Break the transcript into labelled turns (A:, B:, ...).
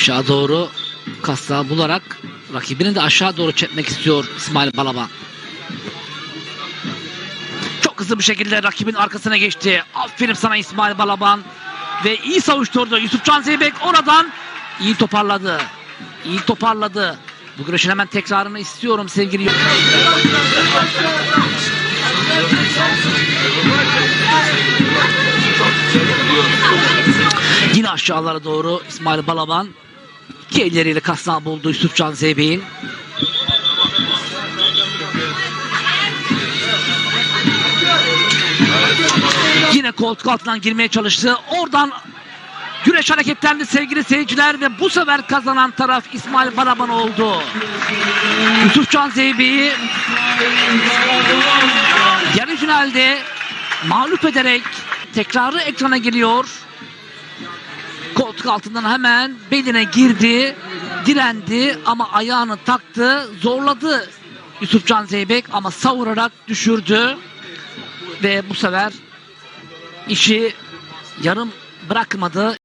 A: Aşağı doğru kasa bularak rakibini de aşağı doğru çekmek istiyor İsmail Balaban. Çok hızlı bir şekilde rakibin arkasına geçti. Aferin sana İsmail Balaban. Ve iyi savuşturdu. Yusufcan Zeybek oradan iyi toparladı. İyi toparladı. Bu güreşin hemen tekrarını istiyorum sevgili Yine aşağılara doğru İsmail Balaban iki elleriyle kasnağı buldu Yusufcan Zeybek'in. Yine koltuk altından girmeye çalıştı. Oradan güreş hareketlendi sevgili seyirciler ve bu sefer kazanan taraf İsmail Balaban oldu. Yusufcan Zeybek'i yarı finalde mağlup ederek tekrarı ekrana geliyor. Koltuk altından hemen beline girdi, direndi ama ayağını taktı, zorladı Yusufcan Zeybek ama savurarak düşürdü ve bu sefer işi yarım bırakmadı.